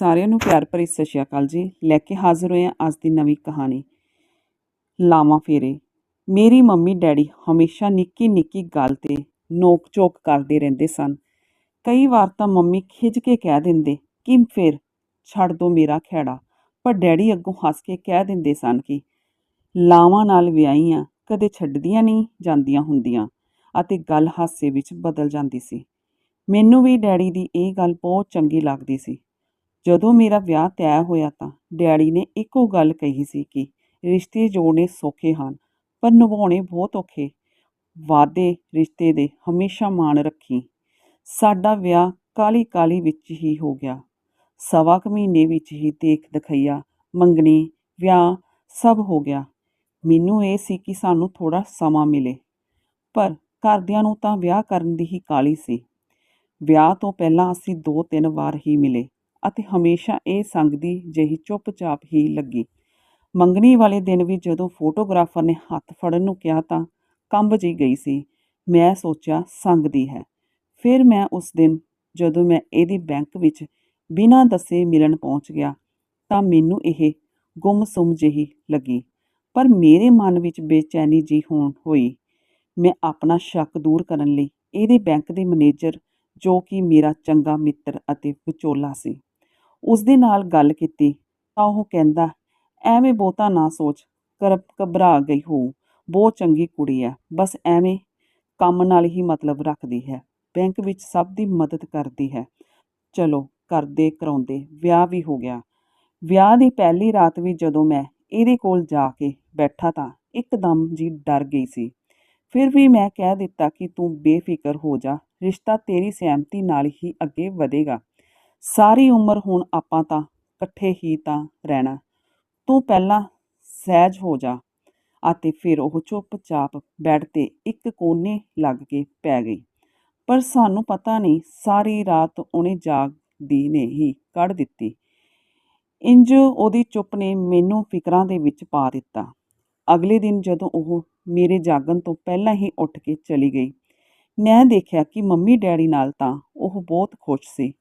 ਸਾਰਿਆਂ ਨੂੰ ਪਿਆਰ ਭਰੀ ਸਤਿ ਸ਼੍ਰੀ ਅਕਾਲ ਜੀ। ਲੈ ਕੇ ਹਾਜ਼ਰ ਹੋਏ ਹਾਂ ਅੱਜ ਦੀ ਨਵੀਂ ਕਹਾਣੀ। ਲਾਵਾਂ ਫੇਰੇ। ਮੇਰੀ ਮੰਮੀ ਡੈਡੀ ਹਮੇਸ਼ਾ ਨਿੱਕੀ ਨਿੱਕੀ ਗੱਲ ਤੇ ਨੋਕ ਝੋਕ ਕਰਦੇ ਰਹਿੰਦੇ ਸਨ। ਕਈ ਵਾਰ ਤਾਂ ਮੰਮੀ ਖਿੱਚ ਕੇ ਕਹਿ ਦਿੰਦੇ ਕਿ ਫਿਰ, ਛੱਡ ਦੋ ਮੇਰਾ ਖੈੜਾ ਪਰ ਡੈਡੀ ਅੱਗੋਂ ਹੱਸ ਕੇ ਕਹਿ ਦਿੰਦੇ ਸਨ ਕਿ ਲਾਵਾਂ ਨਾਲ ਵਿਆਹੀਆਂ ਕਦੇ ਛੱਡਦੀਆਂ ਨਹੀਂ ਜਾਂਦੀਆਂ ਹੁੰਦੀਆਂ ਅਤੇ ਗੱਲ ਹਾਸੇ ਵਿੱਚ ਬਦਲ ਜਾਂਦੀ ਸੀ। ਮੈਨੂੰ ਵੀ ਡੈਡੀ ਦੀ ਇਹ ਗੱਲ ਬਹੁਤ ਚੰਗੀ ਲੱਗਦੀ ਸੀ। ਜਦੋਂ ਮੇਰਾ ਵਿਆਹ ਤੈਅ ਹੋਇਆ ਤਾਂ ਡੈਡੀ ਨੇ ਇੱਕੋ ਗੱਲ ਕਹੀ ਸੀ ਕਿ ਰਿਸ਼ਤੇ ਜੋੜਨੇ ਸੌਖੇ ਹਨ, ਪਰ ਨਿਭਾਉਣੇ ਬਹੁਤ ਔਖੇ। ਵਾਦੇ ਰਿਸ਼ਤੇ ਦੇ ਹਮੇਸ਼ਾ ਮਾਣ ਰੱਖੀ। ਸਾਡਾ ਵਿਆਹ ਕਾਲੀ ਕਾਲੀ ਵਿੱਚ ਹੀ ਹੋ ਗਿਆ। ਸਵਾ ਕੁ ਮਹੀਨੇ ਵਿੱਚ ਹੀ ਦੇਖ ਦਿਖਈਆ ਮੰਗਣੀ, ਵਿਆਹ ਸਭ ਹੋ ਗਿਆ। ਮੈਨੂੰ ਇਹ ਸੀ ਕਿ ਸਾਨੂੰ ਥੋੜਾ ਸਮਾਂ ਮਿਲੇ। ਪਰ ਘਰਦਿਆਂ ਨੂੰ ਤਾਂ ਵਿਆਹ ਕਰਨ ਦੀ ਹੀ ਕਾਲੀ ਸੀ। ਵਿਆਹ ਤੋਂ ਪਹਿਲਾਂ ਅਸੀਂ ਦੋ ਤਿੰਨ ਵਾਰ ਹੀ ਮਿਲੇ। ਅਤੇ ਹਮੇਸ਼ਾ ਇਹ ਸੰਗਦੀ ਜਿਹੀ ਚੁੱਪਚਾਪ ਹੀ ਲੱਗੀ। ਮੰਗਣੀ ਵਾਲੇ ਦਿਨ ਵੀ ਜਦੋਂ ਫੋਟੋਗ੍ਰਾਫਰ ਨੇ ਹੱਥ ਫੜਨ ਨੂੰ ਕਿਹਾ ਤਾਂ ਕੰਬ ਜਿਹੀ ਗਈ ਸੀ। ਮੈਂ ਸੋਚਿਆ, ਸੰਗਦੀ ਹੈ। ਫਿਰ ਮੈਂ ਉਸ ਦਿਨ ਜਦੋਂ ਮੈਂ ਇਹਦੀ ਬੈਂਕ ਵਿੱਚ ਬਿਨਾਂ ਦੱਸੇ ਮਿਲਣ ਪਹੁੰਚ ਗਿਆ ਤਾਂ ਮੈਨੂੰ ਇਹ ਗੁੰਮਸੁੰਮ ਜਿਹੀ ਲੱਗੀ। ਪਰ ਮੇਰੇ ਮਨ ਵਿੱਚ ਬੇਚੈਨੀ ਜੀ ਹੋਣ ਹੋਈ। ਮੈਂ ਆਪਣਾ ਸ਼ੱਕ ਦੂਰ ਕਰਨ ਲਈ ਇਹਦੇ ਬੈਂਕ ਦੇ ਮੈਨੇਜਰ ਜੋ ਕਿ ਮੇਰਾ ਚੰਗਾ ਮਿੱਤਰ ਅਤੇ ਵਿਚੋਲਾ ਸੀ। ਉਸ ਦੇ ਨਾਲ ਗੱਲ ਕੀਤੀ, ਤਾਂ ਉਹ ਕਹਿੰਦਾ, ਐਵੇਂ ਬਹੁਤਾ ਨਾ ਸੋਚ ਕਰ ਘਬਰਾ ਗਈ ਹੋ ਬਹੁਤ ਚੰਗੀ ਕੁੜੀ ਹੈ ਬਸ ਐਵੇਂ ਕੰਮ ਨਾਲ ਹੀ ਮਤਲਬ ਰੱਖਦੀ ਹੈ, ਬੈਂਕ ਵਿੱਚ ਸਭ ਦੀ ਮਦਦ ਕਰਦੀ ਹੈ, ਚਲੋ ਕਰਦੇ ਕਰਾਉਂਦੇ, ਵਿਆਹ ਵੀ ਹੋ ਗਿਆ। ਵਿਆਹ ਦੀ ਪਹਿਲੀ ਰਾਤ ਵੀ ਜਦੋਂ ਮੈਂ ਇਹਦੇ ਕੋਲ ਜਾ ਕੇ ਬੈਠਾ ਤਾਂ ਇੱਕਦਮ ਜੀ ਡਰ ਗਈ ਸੀ। ਫਿਰ ਵੀ ਮੈਂ ਕਹਿ ਦਿੱਤਾ ਕਿ ਤੂੰ ਬੇਫਿਕਰ ਹੋ ਜਾ, ਰਿਸ਼ਤਾ ਤੇਰੀ ਸਹਿਮਤੀ ਨਾਲ ਹੀ ਅੱਗੇ ਵਧੇਗਾ। ਸਾਰੀ ਉਮਰ ਹੁਣ ਆਪਾਂ ਤਾਂ ਇਕੱਠੇ ਹੀ ਤਾਂ ਰਹਿਣਾ। ਤੂੰ ਪਹਿਲਾਂ ਸਹਿਜ ਹੋ ਜਾ ਅਤੇ ਫਿਰ ਉਹ ਚੁੱਪਚਾਪ ਬੈੱਡ ਤੇ ਇੱਕ ਕੋਨੇ ਲੱਗ ਕੇ ਪੈ ਗਈ। ਪਰ ਸਾਨੂੰ ਪਤਾ ਨਹੀਂ, ਸਾਰੀ ਰਾਤ ਉਹਨੇ ਜਾਗਦੀ ਨੇ ਹੀ ਕੱਢ ਦਿੱਤੀ। ਇੰਜ ਉਹਦੀ ਚੁੱਪ ਨੇ ਮੈਨੂੰ ਫਿਕਰਾਂ ਦੇ ਵਿੱਚ ਪਾ ਦਿੱਤਾ। ਅਗਲੇ ਦਿਨ ਜਦੋਂ ਉਹ ਮੇਰੇ ਜਾਗਣ ਤੋਂ ਪਹਿਲਾਂ ਹੀ ਉੱਠ ਕੇ ਚਲੀ ਗਈ, ਮੈਂ ਦੇਖਿਆ ਕਿ ਮੰਮੀ ਡੈਡੀ ਨਾਲ ਤਾਂ ਉਹ ਬਹੁਤ ਖੁਸ਼ ਸੀ।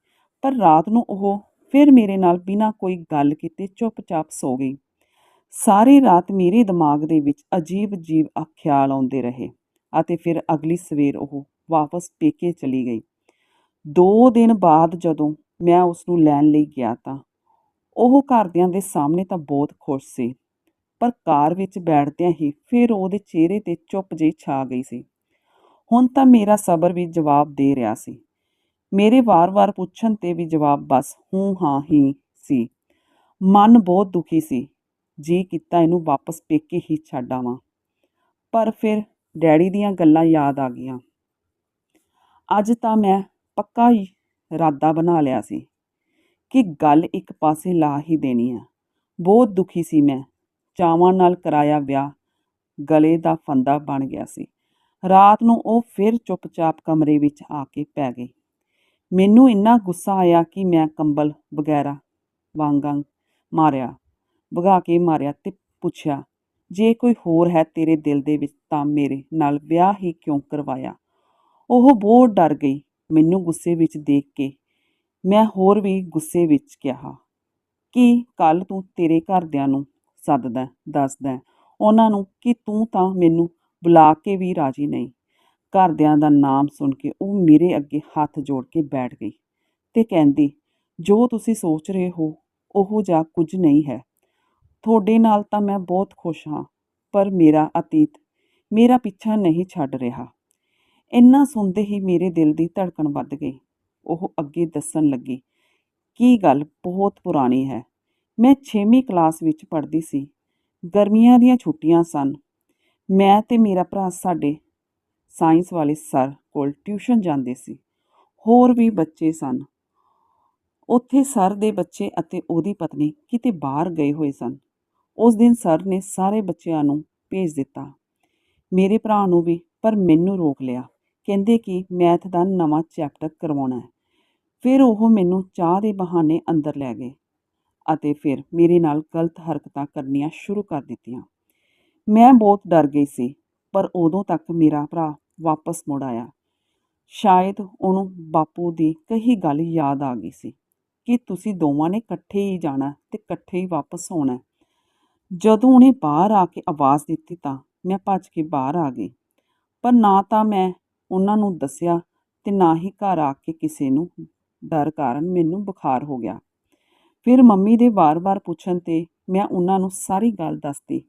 ਪਰ ਰਾਤ ਨੂੰ ਉਹ ਫਿਰ ਮੇਰੇ ਨਾਲ ਬਿਨਾਂ ਕੋਈ ਗੱਲ ਕੀਤੇ ਚੁੱਪਚਾਪ ਸੋ ਗਈ। ਸਾਰੀ ਰਾਤ ਮੇਰੇ ਦਿਮਾਗ ਦੇ ਵਿੱਚ ਅਜੀਬ-ਅਜੀਬ ਖਿਆਲ ਆਉਂਦੇ ਰਹੇ ਅਤੇ ਫਿਰ ਅਗਲੀ ਸਵੇਰ ਉਹ ਵਾਪਸ ਪੇਕੇ ਚਲੀ ਗਈ। 2 ਦਿਨ ਬਾਅਦ ਜਦੋਂ ਮੈਂ ਉਸ ਨੂੰ ਲੈਣ ਲਈ ਗਿਆ ਤਾਂ ਉਹ ਘਰਦਿਆਂ ਦੇ ਸਾਹਮਣੇ ਤਾਂ ਬਹੁਤ ਖੁਸ਼ ਸੀ, ਪਰ ਕਾਰ ਵਿੱਚ ਬੈਠਦਿਆਂ ਹੀ ਫਿਰ ਉਹਦੇ ਚਿਹਰੇ ਤੇ ਚੁੱਪ ਜਿਹੀ ਛਾ ਗਈ ਸੀ। ਹੁਣ ਤਾਂ ਮੇਰਾ ਸਬਰ ਵੀ ਜਵਾਬ ਦੇ ਰਿਹਾ ਸੀ। ਮੇਰੇ ਵਾਰ-ਵਾਰ ਪੁੱਛਣ ਤੇ ਵੀ ਜਵਾਬ ਬਸ ਹੂੰ, ਹਾਂ, ਹੀ, ਸੀ। ਮਨ ਬਹੁਤ ਦੁਖੀ ਸੀ। ਜੀ ਕੀਤਾ ਇਹਨੂੰ ਵਾਪਸ ਪੇਕੇ ਹੀ ਛੱਡ ਆਵਾਂ। ਪਰ ਫਿਰ ਡੈਡੀ ਦੀਆਂ ਗੱਲਾਂ ਯਾਦ ਆ ਗਈਆਂ। ਅੱਜ ਤਾਂ ਮੈਂ ਪੱਕਾ ਹੀ ਇਰਾਦਾ ਬਣਾ ਲਿਆ ਸੀ ਕਿ ਗੱਲ ਇੱਕ ਪਾਸੇ ਲਾ ਹੀ ਦੇਣੀ ਆ। ਬਹੁਤ ਦੁਖੀ ਸੀ ਮੈਂ। ਚਾਵਾਂ ਨਾਲ ਕਰਾਇਆ ਵਿਆਹ ਗਲੇ ਦਾ ਫੰਦਾ ਬਣ ਗਿਆ ਸੀ। ਰਾਤ ਨੂੰ ਉਹ ਫਿਰ ਚੁੱਪਚਾਪ ਕਮਰੇ ਵਿੱਚ ਆ ਕੇ ਪੈ ਗਈ। ਮੈਨੂੰ ਇੰਨਾ ਗੁੱਸਾ ਆਇਆ ਕਿ ਮੈਂ ਕੰਬਲ ਵਗੈਰਾ ਵਾਂਗਾਂ ਮਾਰਿਆ ਵਗਾ ਕੇ ਮਾਰਿਆ ਤੇ ਪੁੱਛਿਆ, ਜੇ ਕੋਈ ਹੋਰ ਹੈ ਤੇਰੇ ਦਿਲ ਦੇ ਵਿੱਚ ਤਾਂ ਮੇਰੇ ਨਾਲ ਵਿਆਹ ਹੀ ਕਿਉਂ ਕਰਵਾਇਆ? ਉਹ ਬਹੁਤ ਡਰ ਗਈ, ਮੈਨੂੰ ਗੁੱਸੇ ਵਿੱਚ ਦੇਖ ਕੇ। ਮੈਂ ਹੋਰ ਵੀ ਗੁੱਸੇ ਵਿੱਚ ਕਿਹਾ, ਕਿ ਕੱਲ ਤੂੰ ਤੇਰੇ ਘਰਦਿਆਂ ਨੂੰ ਸੱਦਦਾ, ਦੱਸਦਾ ਉਹਨਾਂ ਨੂੰ ਕਿ ਤੂੰ ਤਾਂ ਮੈਨੂੰ ਬੁਲਾ ਕੇ ਵੀ ਰਾਜੀ ਨਹੀਂ। ਘਰਦਿਆਂ ਦਾ ਨਾਮ ਸੁਣ ਕੇ ਉਹ ਮੇਰੇ ਅੱਗੇ ਹੱਥ ਜੋੜ ਕੇ ਬੈਠ ਗਈ ਤੇ ਕਹਿੰਦੀ, ਜੋ ਤੁਸੀਂ ਸੋਚ ਰਹੇ ਹੋ, ਉਹ ਜਾਂ ਕੁਝ ਨਹੀਂ ਹੈ। ਤੁਹਾਡੇ ਨਾਲ ਤਾਂ ਮੈਂ ਬਹੁਤ ਖੁਸ਼ ਹਾਂ, ਪਰ ਮੇਰਾ ਅਤੀਤ, ਮੇਰਾ ਪਿੱਛਾ ਨਹੀਂ ਛੱਡ ਰਿਹਾ। ਇੰਨਾ ਸੁਣਦੇ ਹੀ ਮੇਰੇ ਦਿਲ ਦੀ ਧੜਕਣ ਵੱਧ ਗਈ। ਉਹ ਅੱਗੇ ਦੱਸਣ ਲੱਗੀ, ਕੀ ਗੱਲ ਬਹੁਤ ਪੁਰਾਣੀ ਹੈ। ਮੈਂ 6ਵੀਂ ਕਲਾਸ ਵਿੱਚ ਪੜ੍ਹਦੀ ਸੀ। ਗਰਮੀਆਂ ਦੀਆਂ ਛੁੱਟੀਆਂ ਸਨ। ਮੈਂ ਤੇ ਮੇਰਾ ਭਰਾ ਸਾਡੇ ਸਾਇੰਸ ਵਾਲੇ ਸਰ ਕੋਲ ਟਿਊਸ਼ਨ ਜਾਂਦੇ ਸੀ। ਹੋਰ ਵੀ ਬੱਚੇ ਸਨ। ਉੱਥੇ ਸਰ ਦੇ ਬੱਚੇ ਅਤੇ ਉਹਦੀ ਪਤਨੀ ਕਿਤੇ ਬਾਹਰ ਗਏ ਹੋਏ ਸਨ। ਉਸ ਦਿਨ ਸਰ ਨੇ ਸਾਰੇ ਬੱਚਿਆਂ ਨੂੰ ਭੇਜ ਦਿੱਤਾ। ਮੇਰੇ ਭਰਾ ਨੂੰ ਵੀ, ਪਰ ਮੈਨੂੰ ਰੋਕ ਲਿਆ। ਕਹਿੰਦੇ ਕਿ ਮੈਥ ਦਾ ਨਵਾਂ ਚੈਪਟਰ ਕਰਵਾਉਣਾ ਹੈ। ਫਿਰ ਉਹ ਮੈਨੂੰ ਚਾਹ ਦੇ ਬਹਾਨੇ ਅੰਦਰ ਲੈ ਗਏ ਅਤੇ ਫਿਰ ਮੇਰੇ ਨਾਲ ਗਲਤ ਹਰਕਤਾਂ ਕਰਨੀਆਂ ਸ਼ੁਰੂ ਕਰ ਦਿੱਤੀਆਂ। ਮੈਂ ਬਹੁਤ ਡਰ ਗਈ ਸੀ। ਪਰ ਉਦੋਂ ਤੱਕ ਮੇਰਾ ਭਰਾ ਵਾਪਸ ਮੁੜ ਆਇਆ। ਸ਼ਾਇਦ ਉਹਨੂੰ ਬਾਪੂ ਦੀ ਕਹੀ ਗੱਲ ਯਾਦ ਆ ਗਈ ਸੀ ਕਿ ਤੁਸੀਂ ਦੋਵਾਂ ਨੇ ਇਕੱਠੇ ਹੀ ਜਾਣਾ ਤੇ ਇਕੱਠੇ ਹੀ ਵਾਪਸ ਆਉਣਾ ਜਦੋਂ ਉਹਨੇ ਬਾਹਰ ਆ ਕੇ ਆਵਾਜ਼ ਦਿੱਤੀ ਤਾਂ ਮੈਂ ਭੱਜ ਕੇ ਬਾਹਰ ਆ ਗਈ। ਪਰ ਨਾ ਤਾਂ ਮੈਂ ਉਹਨਾਂ ਨੂੰ ਦੱਸਿਆ ਤੇ ਨਾ ਹੀ ਘਰ ਆ ਕੇ ਕਿਸੇ ਨੂੰ ਡਰ ਕਾਰਨ ਮੈਨੂੰ ਬੁਖਾਰ ਹੋ ਗਿਆ। ਫਿਰ ਮੰਮੀ ਦੇ ਵਾਰ-ਵਾਰ ਪੁੱਛਣ ਤੇ ਮੈਂ ਉਹਨਾਂ ਨੂੰ ਸਾਰੀ ਗੱਲ ਦੱਸਦੀ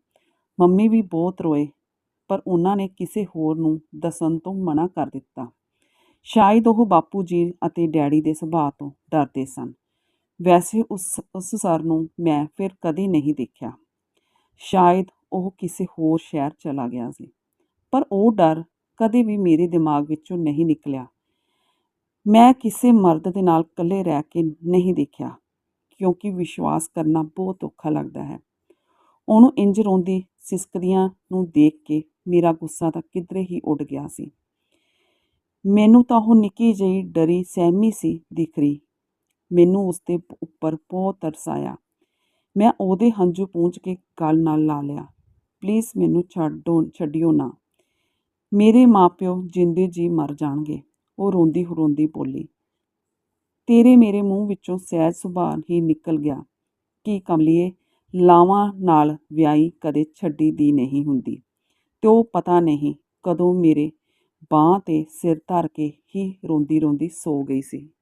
ਮੰਮੀ ਵੀ ਬਹੁਤ ਰੋਏ ਪਰ ਉਹਨਾਂ ਨੇ ਕਿਸੇ ਹੋਰ ਨੂੰ ਦੱਸਣ ਤੋਂ ਮਨਾ ਕਰ ਦਿੱਤਾ। ਸ਼ਾਇਦ ਉਹ ਬਾਪੂ ਜੀ ਅਤੇ ਡੈਡੀ ਦੇ ਸੁਭਾਅ ਤੋਂ ਡਰਦੇ ਸਨ। ਵੈਸੇ ਉਸ ਉਸ ਸਰ ਨੂੰ ਮੈਂ ਫਿਰ ਕਦੇ ਨਹੀਂ ਦੇਖਿਆ। ਸ਼ਾਇਦ ਉਹ ਕਿਸੇ ਹੋਰ ਸ਼ਹਿਰ ਚਲਾ ਗਿਆ ਸੀ। ਪਰ ਉਹ ਡਰ ਕਦੇ ਵੀ ਮੇਰੇ ਦਿਮਾਗ ਵਿੱਚੋਂ ਨਹੀਂ ਨਿਕਲਿਆ। ਮੈਂ ਕਿਸੇ ਮਰਦ ਦੇ ਨਾਲ ਇਕੱਲੇ ਰਹਿ ਕੇ ਨਹੀਂ ਦੇਖਿਆ, ਕਿਉਂਕਿ ਵਿਸ਼ਵਾਸ ਕਰਨਾ ਬਹੁਤ ਔਖਾ ਲੱਗਦਾ ਹੈ। ਉਹਨੂੰ ਇੰਜ ਰੋਂਦੀ, ਸਿਸਕਦੀਆਂ ਨੂੰ ਦੇਖ ਕੇ ਮੇਰਾ ਗੁੱਸਾ ਤਾਂ ਕਿਧਰੇ ਹੀ ਉੱਡ ਗਿਆ ਸੀ। ਮੈਨੂੰ ਤਾਂ ਉਹ ਨਿੱਕੀ ਜਿਹੀ ਡਰੀ ਸਹਿਮੀ ਸੀ ਦਿਖ ਰਹੀ। ਮੈਨੂੰ ਉਸ ਦੇ ਉੱਪਰ ਬਹੁਤ ਤਰਸ ਆਇਆ। ਮੈਂ ਉਹਦੇ ਹੰਝੂ ਪੂੰਝ ਕੇ ਗਲ ਨਾਲ ਲਾ ਲਿਆ। ਪਲੀਜ਼ ਮੈਨੂੰ ਛੱਡੋ, ਛੱਡਿਓ ਨਾ। ਮੇਰੇ ਮਾਪਿਓ ਜਿੰਦੇ ਜੀ ਮਰ ਜਾਣਗੇ। ਉਹ ਰੋਂਦੀ ਹਰੋਂਦੀ ਬੋਲੀ। ਤੇਰੇ ਮੇਰੇ ਮੂੰਹ ਵਿੱਚੋਂ ਸਹਿਜ ਸੁਭਾਅ ਹੀ ਨਿਕਲ ਗਿਆ। ਕੀ ਕਮਲੀਏ, ਲਾਵਾਂ ਨਾਲ ਵਿਆਹੀ ਕਦੇ ਛੱਡੀ ਦੀ ਨਹੀਂ ਹੁੰਦੀ। ਤੇ ਉਹ ਪਤਾ ਨਹੀਂ ਕਦੋਂ ਮੇਰੇ ਬਾਂਹ ਤੇ ਸਿਰ ਧਰ ਕੇ ਹੀ ਰੋਂਦੀ ਰੋਂਦੀ ਸੋ ਗਈ ਸੀ।